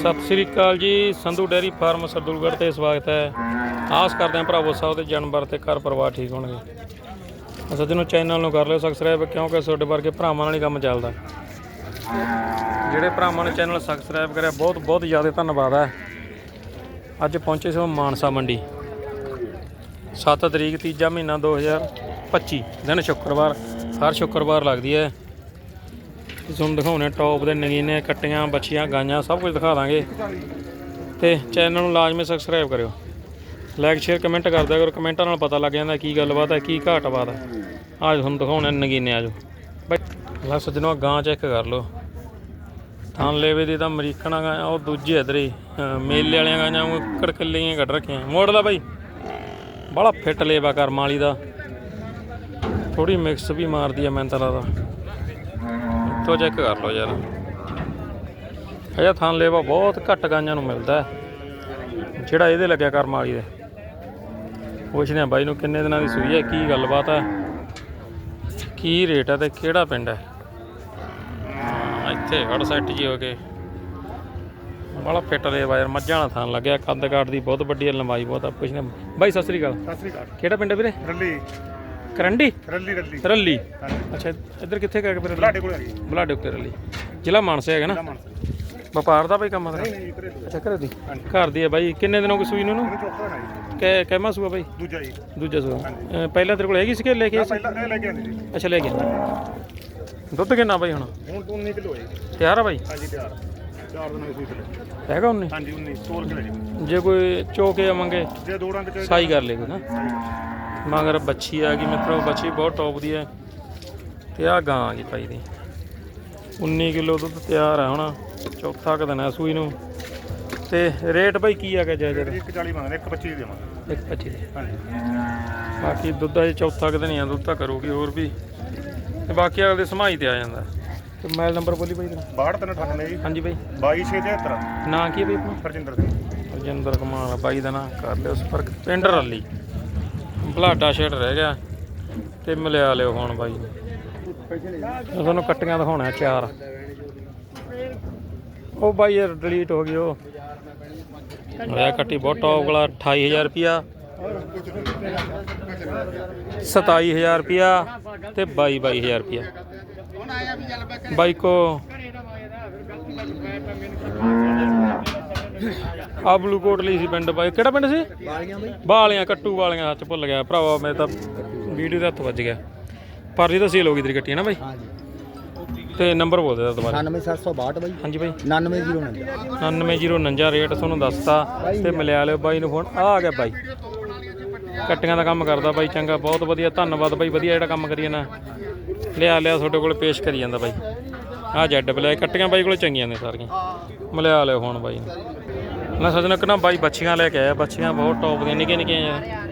ਸਤਿ ਸ੍ਰੀ ਅਕਾਲ ਜੀ, Sandhu dairy farm Sardulgarh ਤੇ ਸਵਾਗਤ ਹੈ। ਆਸ ਕਰਦੇ ਹਾਂ ਭਰਾਵੋ ਸਾਹਿਬ ਦੇ ਜਾਨਵਰ ਤੇ ਘਰ ਪਰਿਵਾਰ ਠੀਕ ਹੋਣਗੇ। ਸੱਜਣੋ ਚੈਨਲ ਨੂੰ ਕਰ ਲਿਓ ਸਬਸਕ੍ਰਾਈਬ ਕਿਉਂਕਿ ਤੁਹਾਡੇ ਵਰਗੇ ਭਰਾਵਾਂ ਨਾਲ ਹੀ ਕੰਮ ਚੱਲਦਾ। ਜਿਹੜੇ ਭਰਾਵਾਂ ਨੇ ਚੈਨਲ ਸਬਸਕ੍ਰਾਈਬ ਕਰਿਆ, ਬਹੁਤ ਬਹੁਤ ਜ਼ਿਆਦਾ ਧੰਨਵਾਦ ਹੈ। ਅੱਜ ਪਹੁੰਚੇ ਸੀ ਮਾਨਸਾ ਮੰਡੀ। 7 ਤਰੀਕ ਤੀਜਾ ਮਹੀਨਾ 2025 ਦਿਨ ਸ਼ੁੱਕਰਵਾਰ, ਹਰ ਸ਼ੁੱਕਰਵਾਰ ਲੱਗਦੀ ਹੈ। ਤੁਹਾਨੂੰ ਦਿਖਾਉਣੇ ਟੌਪ ਦੇ ਨਗੀਨੇ, ਕੱਟੀਆਂ, ਬੱਚੀਆਂ, ਗਾਈਆਂ, ਸਭ ਕੁਝ ਦਿਖਾ ਦਾਂਗੇ। ਤੇ ਚੈਨਲ ਨੂੰ ਲਾਜ਼ਮੀ ਸਬਸਕ੍ਰਾਈਬ ਕਰਿਓ। ਲਾਈਕ ਸ਼ੇਅਰ ਕਮੈਂਟ ਕਰ ਦਿਆ ਕਰੋ ਕਮੈਂਟਾਂ ਨਾਲ ਪਤਾ ਲੱਗ ਜਾਂਦਾ ਕੀ ਗੱਲਬਾਤ ਹੈ, ਕੀ ਘਾਟਬਾਤ ਹੈ। ਅੱਜ ਤੁਹਾਨੂੰ ਦਿਖਾਉਣੇ ਨਗੀਨੇ ਆਜੋ ਬਾਈ, ਲੈ ਸੱਜਣੋ ਗਾਂ ਚੈੱਕ ਕਰ ਲਓ। ਥਾਂ ਲੇਵੇ ਦੀ ਤਾਂ ਅਮਰੀਕਨਾਂ ਗਾਂ, ਉਹ ਦੂਜੇ ਇਧਰ ਹੀ। ਮੇਲੇ ਵਾਲੀਆਂ ਗਾਂ ਉਹ ਕੜਕਲੀਆਂ ਕੱਢ ਰੱਖੀਆਂ। ਮੋੜ ਲਾ ਬਾਈ। ਬੜਾ ਫਿੱਟ ਲੇਵਾ ਕਰਮ ਵਾਲੀ ਦਾ। ਥੋੜੀ ਮਿਕਸ ਵੀ ਮਾਰਦੀ ਆ, ਮੈਨੂੰ ਤਾਂ ਲੱਗਦਾ। ਤੋ ਚੈੱਕ ਕਰ ਲਓ ਯਾਰ। ਇਹ ਥਾਂ ਲੇਵਾ ਬਹੁਤ ਘੱਟ ਗਾਈਆਂ ਨੂੰ ਮਿਲਦਾ। ਜਿਹੜਾ ਇਹਦੇ ਲੱਗਿਆ ਕਰਮ ਵਾਲੀ ਦੇ। ਪੁੱਛਦੇ ਆ ਬਾਈ ਨੂੰ ਕਿੰਨੇ ਦਿਨਾਂ ਦੀ ਸੂਈ ਹੈ ਕੀ ਗੱਲਬਾਤ ਹੈ? ਕੀ ਰੇਟ ਹੈ ਤੇ ਕਿਹੜਾ ਪਿੰਡ ਹੈ? ਇੱਥੇ ਹੜ ਸੈੱਟ ਜੀ ਹੋ ਕੇ ਬੜਾ ਫਿੱਟ ਲੇਵਾ ਯਾਰ ਮੱਝਾਂ ਵਾਲਾ ਥਾਂ ਲੱਗਿਆ ਕੱਦ ਕਾਠ ਦੀ ਬਹੁਤ ਵੱਡੀ ਲੰਬਾਈ ਬਹੁਤ ਆ ਪੁੱਛਦੇ। ਬਾਈ ਸਤਿ ਸ੍ਰੀ ਅਕਾਲ। ਸਤਿ ਸ੍ਰੀ ਅਕਾਲ। ਕਿਹੜਾ ਪਿੰਡ ਹੈ ਵੀਰੇ? ਰੱਲੀ। ਕਰੰਡੀ? ਰੱਲੀ ਰੱਲੀ। ਰੱਲੀ? ਹਾਂਜੀ। ਅੱਛਾ ਇੱਧਰ ਕਿੱਥੇ ਕਹਿ ਕੇ ਫਿਰ ਬਲਾਡੇ ਕੋਲ ਹੈਗੀ ਬਲਾਡੇ ਉੱਤੇ ਰੱਲੀ। ਜ਼ਿਲ੍ਹਾ ਮਾਨਸਾ ਹੈਗਾ ਨਾ? ਵਪਾਰ ਦਾ ਬਈ ਕੰਮ ਤੇਰਾ ਨਹੀਂ ਨਹੀਂ ਇਤਰੇ ਅੱਛਾ ਘਰ ਦੀ। ਘਰ ਦੀ ਹੈ ਬਾਈ। ਕਿੰਨੇ ਦਿਨੋਂ ਕੋਈ ਸੂਈ ਨੂੰ ਇਹਨੂੰ? ਚੌਥਾ ਹੈ ਜੀ। ਕੈ ਕਹਿਮਾ ਸੂਆ ਬਾਈ? ਦੂਜਾ ਜੀ। ਦੂਜਾ ਸੂਆ। ਪਹਿਲਾਂ ਤੇਰੇ ਕੋਲ ਹੈਗੀ ਸੀ ਕਿ ਲੈ ਕੇ ਸੀ? ਪਹਿਲਾਂ ਇਹ ਲੈ ਕੇ ਆਂਦੀ ਜੀ ਅੱਛਾ ਲੈ ਕੇ ਦੁੱਧ ਕਿੰਨਾ ਬਾਈ ਹੁਣ? ਹੁਣ ਤੋਂ 19 ਕਿਲੋ ਹੈ ਜੀ। ਤਿਆਰ ਆ ਬਾਈ? ਹਾਂਜੀ ਤਿਆਰ। ਚਾਰ ਦਿਨਾਂ ਦੀ ਸੂਈ ਤੇ ਹੈਗਾ ਉਹਨੇ ਹਾਂਜੀ 19 ਤੋਲ ਕੇ ਲੈ ਜੀ? ਜੇ ਕੋਈ ਚੋਕੇ ਆਵਾਂਗੇ ਜੇ ਦੋ ਡੰਗ ਚ ਸਾਈ ਕਰ ਲੇਗਾ ਨਾ। ਮਗਰ ਬੱਚੀ ਆ ਗਈ ਮਿੱਤਰੋ ਬੱਚੀ ਬਹੁਤ ਟੌਪ ਦੀ ਹੈ। ਤੇ ਆ ਗਾਂ ਆ ਗਈ ਭਾਈ ਦੀ। 19 ਕਿਲੋ ਦੁੱਧ ਤਿਆਰ ਹੈ ਹੁਣ ਚੌਥਾ ਕੁ ਦਿਨ ਹੈ ਸੂਈ ਨੂੰ। ਤੇ ਰੇਟ ਭਾਈ ਕੀ ਆ ਗਿਆ ਜਾਇਜ਼ ਜਿਹੜੀ 140 ਮੰਗਦੇ ਇੱਕ 25 ਦੇਵਾਂਗੇ। ਇੱਕ 25 ਦੇ। ਹਾਂਜੀ। ਬਾਕੀ ਦੁੱਧ ਅਜੇ ਚੌਥਾ ਕੁ ਦਿਨ ਹੀ ਆ ਦੁੱਧ ਤਾਂ ਕਰੂਗੀ ਹੋਰ ਵੀ। ਤੇ ਬਾਕੀ ਅਗਲੇ ਸਮਾਈ ਤੇ ਆ ਜਾਂਦਾ। ਤੇ ਮੋਬਾਈਲ ਨੰਬਰ ਬੋਲੀ ਭਾਈ ਤੇਰਾ। 6298 ਜੀ ਹਾਂਜੀ ਭਾਈ। 22673 ਨਾਂ ਕੀ ਹੈ ਭਾਈ ਆਪਣਾ? ਹਰਜਿੰਦਰ ਸਿੰਘ। ਰਜਿੰਦਰ ਕੁਮਾਰ ਬਾਈ ਦਾ ਨਾਂ ਕਰ ਲਿਓ ਸੰਪਰਕ। ਪਿੰਡ ਰੱਲੀ। ਬਲਾਟਾ ਸ਼ੇਡ ਰਹਿ ਗਿਆ ਤੇ ਮਿਲਿਆ ਲਿਓ ਹੁਣ ਬਾਈ। ਨੂੰ ਮੈਂ ਤੁਹਾਨੂੰ ਕੱਟੀਆਂ ਦਿਖਾਉਣਾ ਚਾਰ। ਉਹ ਬਾਈ ਯਾਰ ਡਿਲੀਟ ਹੋ ਗਈ ਉਹ। ਹੋਇਆ ਕੱਟੀ ਬਹੁਤ ਟੌਪ ਵਾਲਾ 28000 ਰੁਪਿਆ 27000 ਰੁਪਿਆ ਤੇ 22 22000 ਰੁਪਿਆ ਬਾਈ ਕੋ ਆ ਬਲੂ ਕੋਟ ਲਈ ਸੀ ਪਿੰਡ ਬਾਈ ਕਿਹੜਾ ਪਿੰਡ ਸੀ? ਬਾਲੀਆਂ ਬਈ। ਬਾਲੀਆਂ ਕੱਟੂ ਵਾਲੀਆਂ ਹੱਥ ਭੁੱਲ ਗਿਆ। ਭਰਾਵਾ ਮੈਂ ਤਾਂ ਵੀਡੀਓ ਦੇ ਹੱਥ ਵੱਜ ਗਿਆ। ਪਰਲੀ ਤਾਂ ਸੇਲ ਹੋ ਗਈ ਤੇਰੀ ਕੱਟੀ ਹੈ ਨਾ ਬਾਈ ਹਾਂਜੀ। ਤੇ ਨੰਬਰ ਬੋਲ ਦੇ ਦੁਬਾਰਾ। 97762 ਬਈ। ਹਾਂਜੀ ਬਾਈ 99099 99049 ਰੇਟ ਤੁਹਾਨੂੰ ਦੱਸਤਾ। ਤੇ ਮਿਲਿਆ ਲਿਓ ਬਾਈ ਨੂੰ ਫੋਨ ਆ ਗਿਆ ਬਾਈ। ਕੱਟੀਆਂ ਦਾ ਕੰਮ ਕਰਦਾ ਬਾਈ ਚੰਗਾ ਬਹੁਤ ਵਧੀਆ। ਧੰਨਵਾਦ ਬਾਈ ਵਧੀਆ ਜਿਹੜਾ ਕੰਮ ਕਰੀ ਨਾ ਲਿਆ ਲਿਆ ਤੁਹਾਡੇ ਕੋਲ ਪੇਸ਼ ਕਰੀ ਜਾਂਦਾ ਬਾਈ। ਆ ਜੈਡ ਬਲੈਕ ਕੱਟੀਆਂ ਬਾਈ ਕੋਲ ਚੰਗੀਆਂ ਨੇ ਸਾਰੀਆਂ। ਮਿਲਿਆ ਲਿਓ ਹੁਣ ਬਾਈ ਮੈਂ ਨਾ ਸਜਣਾ ਨਾ ਬਾਈ ਬੱਚੀਆਂ ਲੈ ਕੇ ਆਇਆ, ਬੱਚੀਆਂ ਬਹੁਤ ਟੌਪ ਦੀਆਂ, ਨਿੱਕੀਆਂ ਨਿੱਕੀਆਂ ਯਾਰ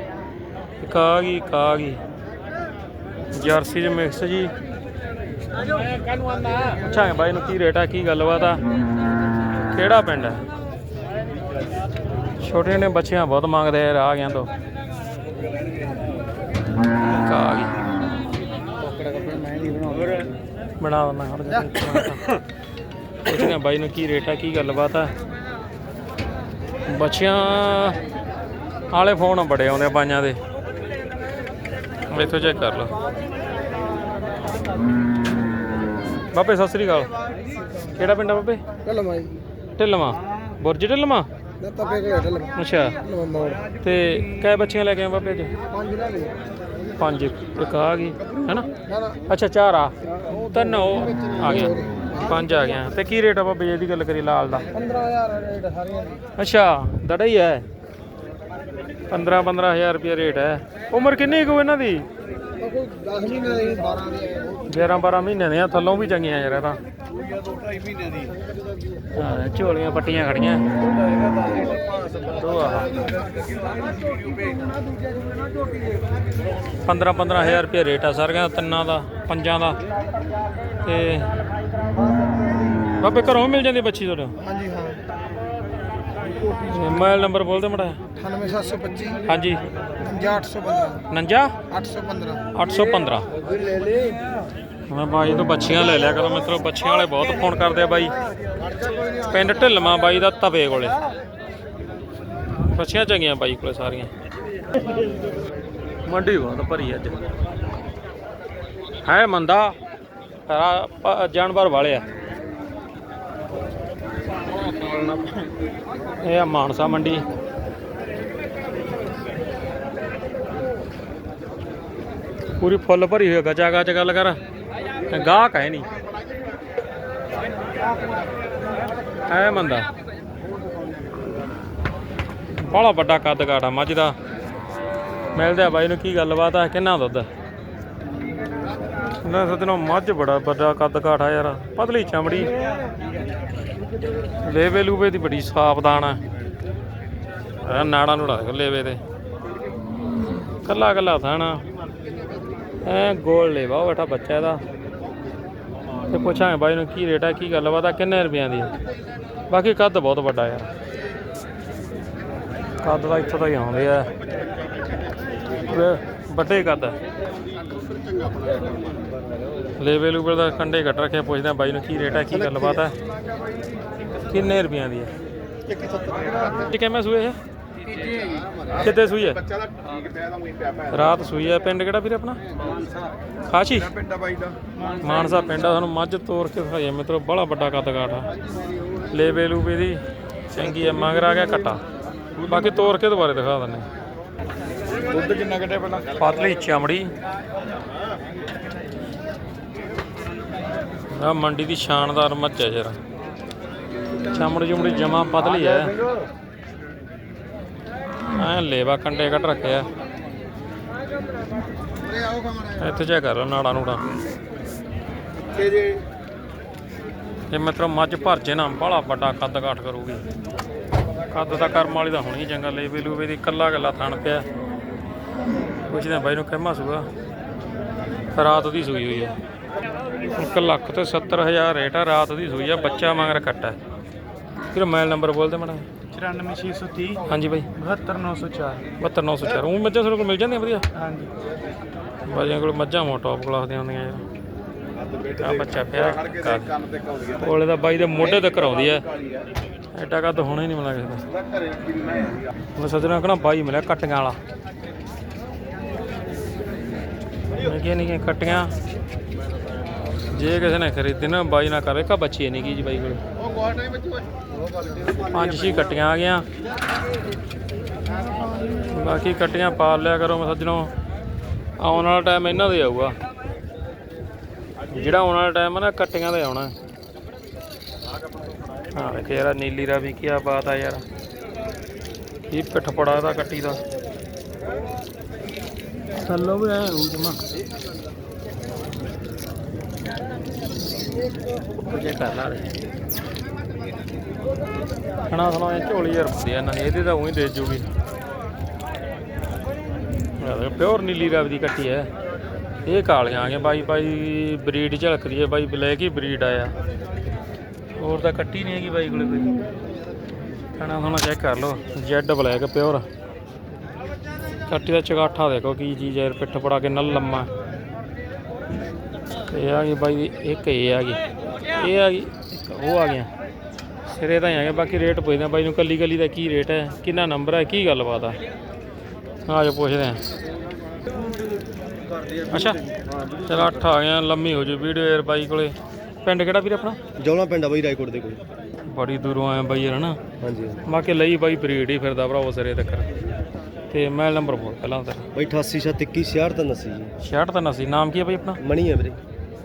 ਇੱਕ ਆ ਗਈ, ਇੱਕ ਆ ਗਈ। ਜਰਸੀ ਚ ਮਿਕਸ ਜੀ। ਅੱਛਾ ਬਾਈ ਨੂੰ ਕੀ ਰੇਟ ਆ, ਕੀ ਗੱਲਬਾਤ ਆ। ਕਿਹੜਾ ਪਿੰਡ ਹੈ ਛੋਟੇ ਨੇ ਬੱਚੀਆਂ ਬਹੁਤ ਮੰਗਦੇ ਯਾਰ, ਆ ਗਿਆ ਤੋਂ। ਆ ਗਈ। ਬਣਾ ਦਿੰਦਾ ਹਰ ਜਗ੍ਹਾ ਪੁੱਛਦੇ ਬਾਈ ਨੂੰ ਕੀ ਰੇਟ ਆ, ਕੀ ਗੱਲਬਾਤ ਆ। ਬੱਚਿਆਂ ਵਾਲੇ ਫੋਨ ਬੜੇ ਆਉਂਦੇ ਬਾਈਆਂ ਦੇ। ਇੱਥੋਂ ਚੈੱਕ ਕਰ ਲਓ। ਬਾਬੇ ਸਤਿ ਸ੍ਰੀ ਅਕਾਲ। ਕਿਹੜਾ ਪਿੰਡ ਆ ਬਾਬੇ? ਢਲਮਾ ਜੀ। ਢਿੱਲਵਾਂ। ਬੁਰਜ ਢਿੱਲਵਾਂ? ਨਾ ਢਲਮਾ ਅੱਛਾ। ਮੋੜ। ਤੇ ਕੈ ਬੱਚੀਆਂ ਲੈ ਕੇ ਆਏ ਬਾਬੇ ਅੱਜ? ਪੰਜ ਲੈ ਲਈ ਪੰਜ। ਇੱਕ ਆ ਗਈ। ਹੈਨਾ? ਅੱਛਾ ਚਾਰ ਆ। ਤਿੰਨ ਉਹ ਆ ਗਿਆ ਪੰਜ ਆ ਗਿਆ। ਤੇ ਕੀ ਰੇਟ ਆ ਬਾਬੇ ਇਹਦੀ ਗੱਲ ਕਰੀ ਲਾਲ ਦਾ? 15000 ਰੇਟ ਸਾਰੀਆਂ ਦੀ। ਅੱਛਾ ਦੜਾ ਹੀ ਹੈ 15 15000 ਰੁਪਏ ਰੇਟ ਹੈ ਉਮਰ ਕਿੰਨੀ ਕੁ ਇਹਨਾਂ ਦੀ? ਕੋਈ 10 ਮਹੀਨੇ ਦੀ 12 ਦੀ 11 12 ਮਹੀਨੇ ਦੀਆਂ ਥੱਲੋਂ ਵੀ ਚੰਗੀਆਂ ਯਾਰ ਇਹ ਤਾਂ। ਦੋ ਢਾਈ ਮਹੀਨੇ ਦੀ। ਹਾਂ, ਝੋਲੀਆਂ ਪੱਟੀਆਂ ਖੜੀਆਂ। ਦੋ ਆਹ 15 15000 ਰੁਪਏ ਰੇਟ ਆ ਸਾਰੀਆਂ ਤਿੰਨਾਂ ਦਾ ਪੰਜਾਂ ਦਾ। ਤੇ ਬਾਬੇ ਘਰੋਂ ਮਿਲ ਜਾਂਦੀ ਬੱਚੀ ਤੁਹਾਡੇ ਹਾਂਜੀ ਹਾਂ। ਮੋਬਾਈਲ ਨੰਬਰ ਬੋਲ ਦੇ ਮੜਾ 98725 ਹਾਂਜੀ। 5815 49 815 815 ਲੈ ਲੈ ਮੈਂ ਬਾਈ ਤੋਂ ਬੱਚੀਆਂ ਲੈ ਲਿਆ ਕਰੋ ਮਿੱਤਰੋ, ਬੱਚੀਆਂ ਵਾਲੇ ਬਹੁਤ ਫੋਨ ਕਰਦੇ ਆ ਬਾਈ। ਪਿੰਡ ਢਿੱਲਵਾਂ ਬਾਈ ਦਾ ਤਵੇ ਕੋਲੇ। ਬੱਚੀਆਂ ਚੰਗੀਆਂ ਬਾਈ ਕੋਲੇ ਸਾਰੀਆਂ। ਮੰਡੀ ਬਹੁਤ ਭਰੀ ਅੱਜ। ਹੈ ਮੰਦਾ ਰਾ- ਪ- ਜਾਨਵਰ ਵਾਲੇ ਆ। ਇਹ ਆ ਮਾਨਸਾ ਮੰਡੀ। ਪੂਰੀ ਫੁੱਲ ਭਰੀ ਹੋਈ ਹੈ ਗੱਜਾ ਗੱਜ ਗੱਲ ਕਰ। ਗਾਹਕ ਹੈ ਨਹੀਂ। ਐ ਮੰਦਾ ਬੜਾ ਵੱਡਾ ਕੱਦ ਕਾਟਾ ਮੱਝ ਦਾ। ਮਿਲਦੇ ਆ ਬਾਈ ਨੂੰ ਕੀ ਗੱਲਬਾਤ ਆ, ਕਿੰਨਾ ਦੁੱਧ? ਨਾ ਸਤਨੋ ਮੱਝ ਬੜਾ ਵੱਡਾ ਕੱਦ ਕਾਠਾ ਯਾਰ, ਪਤਲੀ ਚਮੜੀ। ਲੇਵੇ ਲੂਵੇ ਦੀ ਬੜੀ ਸਾਵਧਾਨ ਆ। ਨਾੜਾ ਨੂੜਾ ਲੇਵੇ ਤੇ। ਕੱਲਾ ਕੱਲਾ ਥਾਣਾ। ਐ ਗੋਲ ਲੇਵਾ ਬੈਠਾ ਬੱਚਾ ਦਾ ਤੇ ਪੁੱਛਾਂਗੇ ਬਾਈ ਨੂੰ ਕੀ ਰੇਟ ਆ ਕੀ ਗੱਲਬਾਤ ਆ ਕਿੰਨੇ ਰੁਪਈਆਂ ਦੀ ਆ? ਬਾਕੀ ਕੱਦ ਬਹੁਤ ਵੱਡਾ ਯਾਰ ਕੱਦ ਦਾ ਇੱਥੋਂ ਤਾਂ ਹੀ ਆਉਂਦੇ ਆ। ਵੱਡੇ ਕੱਦ ਆ। ਲੇਵੇ ਲੂਵੇ ਦਾ ਕੰਡੇ ਕੱਟ ਰੱਖਿਆ ਪੁੱਛਦੇ ਆ ਬਾਈ ਨੂੰ ਕੀ ਰੇਟ ਆ ਕੀ ਗੱਲਬਾਤ ਆ। ਕਿੰਨੇ ਰੁਪਈਆਂ ਦੀ ਆ? ਇਹ ਕਿਵੇਂ ਸੂਏ ਇਹ ਕਿੱਦੇ ਸੂਈ ਹੈ? ਬੱਚਾ ਦਾ ਠੀਕ ਪਿਆ ਦਾ ਮੂੰਹ ਪਿਆ ਪਿਆ ਰਾਤ ਸੂਈ ਹੈ। ਪਿੰਡ ਕਿਹੜਾ ਵੀਰ ਆਪਣਾ? ਖਾਚੀ ਪਿੰਡਾ ਬਾਈ ਦਾ? ਮਾਨਸਾ ਪਿੰਡ ਆ ਤੁਹਾਨੂੰ ਮੱਝ ਤੋਰ ਕੇ ਦਿਖਾਈਏ ਮਿੱਤਰੋ ਬੜਾ ਵੱਡਾ ਕੱਦ ਕਾਠ ਆ। ਲੇਵੇ ਲੂਵੇ ਦੀ ਚੰਗੀ ਆ ਮਗਰ ਆ ਗਿਆ ਘਟਾ ਬਾਕੀ ਤੋਰ ਕੇ ਦੁਬਾਰੇ ਦਿਖਾ ਦਿੰਨੇ ਦੁੱਧ ਕਿੰਨਾ ਕੱਢਿਆ ਪਹਿਲਾਂ? ਪਤਲੀ ਚਮੜੀ। ਆ ਮੰਡੀ ਦੀ ਸ਼ਾਨਦਾਰ ਮੱਝ ਹੈ ਜਰਾ। ਚਮੜੀ ਚਮੜੀ ਜਮਾ ਪਤਲੀ ਹੈ। ਐ ਲੇਵਾ ਕੰਡੇ ਕੱਟ ਰੱਖਿਆ ਇੱਥੇ ਚੈੱਕ ਕਰ ਲਓ ਨਾੜਾ ਨੂੜਾ। ਤੇ ਜੇ ਜੇ ਮੱਝ ਭਰਜੇ ਨਾ ਬੜਾ ਵੱਡਾ ਕੱਦ ਕਾਠ ਕਰੂਗੀ। ਕੱਦ ਤਾਂ ਕਰਮ ਵਾਲੀ ਦਾ ਹੋਣੀ ਚੰਗਾ, ਲੇਵੇ ਲੂਵੇ ਦੀ ਕੱਲਾ ਕੱਲਾ ਥਣ ਪਿਆ। ਪੁੱਛਦੇ ਬਾਈ ਨੂੰ ਕਹਿਮਾ ਸੂਗਾ ਰਾਤ ਦੀ ਸੂਈ ਹੋਈ ਹੈ ਇੱਕ ਲੱਖ ਤੇ 70000 ਰੇਟ ਆ, ਰਾਤ ਦੀ ਸੂਈ ਆ, ਬੱਚਾ ਮਗਰ ਕੱਟਾ। ਫਿਰ ਮੋਬਾਈਲ ਨੰਬਰ ਬੋਲਦੇ ਮੈਡਮ 94630 ਹਾਂਜੀ ਬਾਈ। 72904 72904 ਉਹ ਮੱਝਾਂ ਤੁਹਾਡੇ ਕੋਲ ਮਿਲ ਜਾਂਦੀਆਂ ਵਧੀਆ? ਹਾਂਜੀ। ਬਾਈਆਂ ਕੋਲ ਮੱਝਾਂ ਮੋ ਟੌਪ ਕਲਾਸ ਦੀਆਂ ਹੁੰਦੀਆਂ ਯਾਰ। ਆ ਬੱਚਾ ਪਿਆ ਕੋਲੇ ਦਾ ਬਾਈ ਦੇ ਮੋਢੇ ਤੇ ਕਰਾਉਂਦੀ ਐ। ਐਡਾ ਕੱਦ ਹੋਣਾ ਹੀ ਨਹੀਂ ਮਿਲਿਆ ਕਿਸੇ ਦਾ ਮੈਂ ਸੱਜਣਾ ਕਹਣਾ ਬਾਈ ਮਿਲਿਆ ਕੱਟੀਆਂ ਵਾਲਾ। ਨਿੱਕੀਆਂ ਨਿੱਕੀਆਂ ਕੱਟੀਆਂ। ਜੇ ਕਿਸੇ ਨੇ ਖਰੀਦੀ ਨਾ ਬਾਈ ਨਾ ਕਰੇ ਕਾ ਬੱਚੀ ਨਹੀਂ ਕੀ ਜੀ ਬਾਈ ਕੋਲ। ਉਹ ਵਿੱਚ ਉਹ ਗੱਲ ਪੰਜ ਛੇ ਕੱਟੀਆਂ ਆ ਗਈਆਂ। ਬਾਕੀ ਕੱਟੀਆਂ ਪਾਲ ਲਿਆ ਕਰੋ ਮੈਂ ਸੱਜਣੋ। ਆਉਣ ਵਾਲਾ ਟਾਈਮ ਇਹਨਾਂ ਦੇ ਆਊਗਾ। ਜਿਹੜਾ ਆਉਣ ਵਾਲਾ ਟਾਈਮ ਆ ਨਾ ਕੱਟੀਆਂ ਦਾ ਆਉਣਾ। ਹਾਂ ਦੇਖੇ ਯਾਰ ਨੀਲੀ ਰਾਵੀ ਕੀ ਬਾਤ ਆ ਯਾਰ। ਇਹ ਪਿੱਠ ਪੜਾ ਦਾ ਕੱਟੀ ਦਾ। ਥੱਲੋਂ ਵੀ ਆਇਆ ਹੋਊ ਜਮਾ। ਜੇ ਕਰ ਲਾ ਦੇ ਖਾਣਾ ਇਹ ਝੋਲੀ ਯਾਰ ਹੁੰਦੀ ਆ ਇਹਨਾਂ ਦੀ ਇਹਦੇ ਤਾਂ ਉਹੀ ਦੇ ਜੂਗੀ। ਪਿਓਰ ਨੀਲੀ ਰਾਵੀ ਦੀ ਕੱਟੀ ਹੈ ਇਹ ਕਾਲੀਆਂ ਆ ਗਈਆਂ, ਬਾਈ ਬਾਈ ਬਰੀਡ ਝਲਕਦੀ ਹੈ ਬਾਈ ਬਲੈਕ ਹੀ ਬਰੀਡ ਆਇਆ। ਹੋਰ ਤਾਂ ਕੱਟੀ ਨਹੀਂ ਹੈਗੀ ਬਾਈ ਕੋਲੇ ਕੋਈ। ਖਾਣਾ ਸੁਣਾ ਚੈੱਕ ਕਰ ਲਓ ਜੈਡ ਬਲੈਕ ਪਿਓਰ ਕੱਟੀ ਦਾ ਚਗਾਠਾ ਦੇਖੋ ਕੀ ਚੀਜ਼ ਹੈ ਪਿੱਠ ਪੜਾ ਕੇ ਨਲ ਲੰਮਾ। ਇਹ ਆ ਗਈ ਬਾਈ ਇੱਕ ਇਹ ਆ ਗਈ ਇਹ ਆ ਗਈ ਇੱਕ ਉਹ ਆ ਗਿਆ। ਸਿਰੇ ਤਾਂ ਆ ਗਿਆ ਬਾਕੀ ਰੇਟ ਪੁੱਛਦੇ ਬਾਈ ਨੂੰ ਕੱਲੀ ਕੱਲੀ ਦਾ ਕੀ ਰੇਟ ਹੈ ਕਿੰਨਾ ਨੰਬਰ ਹੈ ਕੀ ਗੱਲਬਾਤ ਆ? ਆ ਜਾ ਪੁੱਛਦੇ ਆ। ਅੱਛਾ ਚਲ ਅੱਠ ਆ ਗਿਆ ਲੰਮੀ ਹੋ ਜੂ ਵੀਡੀਓ ਯਾਰ ਬਾਈ ਕੋਲੇ। ਪਿੰਡ ਕਿਹੜਾ ਵੀਰ ਆਪਣਾ? ਜੌਲਾ ਪਿੰਡ ਆ ਬਾਈ ਰਾਏਕੋਟ ਦੇ ਕੋਲ। ਬੜੀ ਦੂਰੋਂ ਆਇਆ ਬਾਈ ਯਾਰ ਹਨਾ ਹਾਂਜੀ ਬਾਕੀ ਲਈ ਬਾਈ ਬਰੀਡ ਹੀ ਫਿਰਦਾ ਭਰਾਵੋ ਸਿਰੇ ਤੱਕ। ਤੇ ਮੈਂ ਨੰਬਰ ਬੋਲ ਪਹਿਲਾਂ ਤੇਰਾ ਬਾਈ 88 66 ਤਾਂ ਨਸੀ 66 ਤਾਂ ਨਸੀ ਨਾਮ ਕੀ ਹੈ ਬਾਈ ਆਪਣਾ? ਮਣੀ ਹੈ ਵੀਰੇ।